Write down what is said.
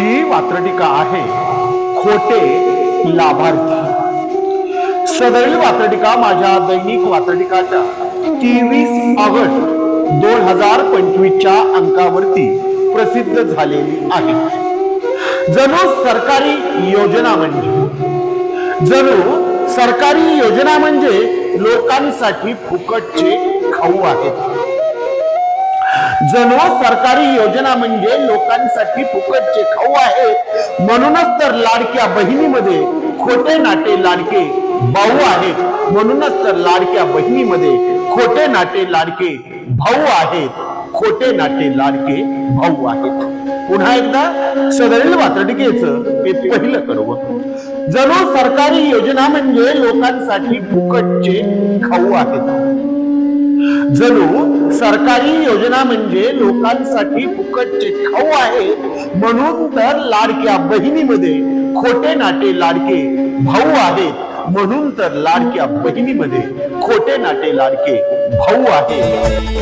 आजची वात्रटिका आहे. खोटे लाभार्थी. सदैव वात्रटिका माझ्या दैनिक वात्रटिकाच्या तेवीस ऑगस्ट दोन हजार पंचवीसच्या अंकावरती प्रसिद्ध झालेली आहे. जणू सरकारी योजना म्हणजे जणू सरकारी योजना म्हणजे लोकांसाठी फुकटचे खाऊ आहेत. जणू सरकारी योजना म्हणजे लोकांसाठी फुकटचे खाऊ आहेत म्हणूनच तर लाडक्या बहिणीमध्ये खोटे नाटे लाडके भाऊ आहेत. म्हणूनच तर लाडक्या बहिणीमध्ये खोटे नाटे लाडके भाऊ आहेत. खोटे नाटे लाडके भाऊ आहेत. पुन्हा एकदा सदैव वात्रटिकेचं हे पहिलं कडवं जणू सरकारी योजना म्हणजे लोकांसाठी फुकटचे खाऊ आहेत. जणू सरकारी योजना म्हणजे लोकांसाठी फुकटचे खाऊ आहे म्हणून तर लाडक्या बहिणीमध्ये खोटे नाटे लाडके भाऊ आहेत म्हणून तर लाडक्या बहिणीमध्ये खोटे नाटे लाडके भाऊ आहेत.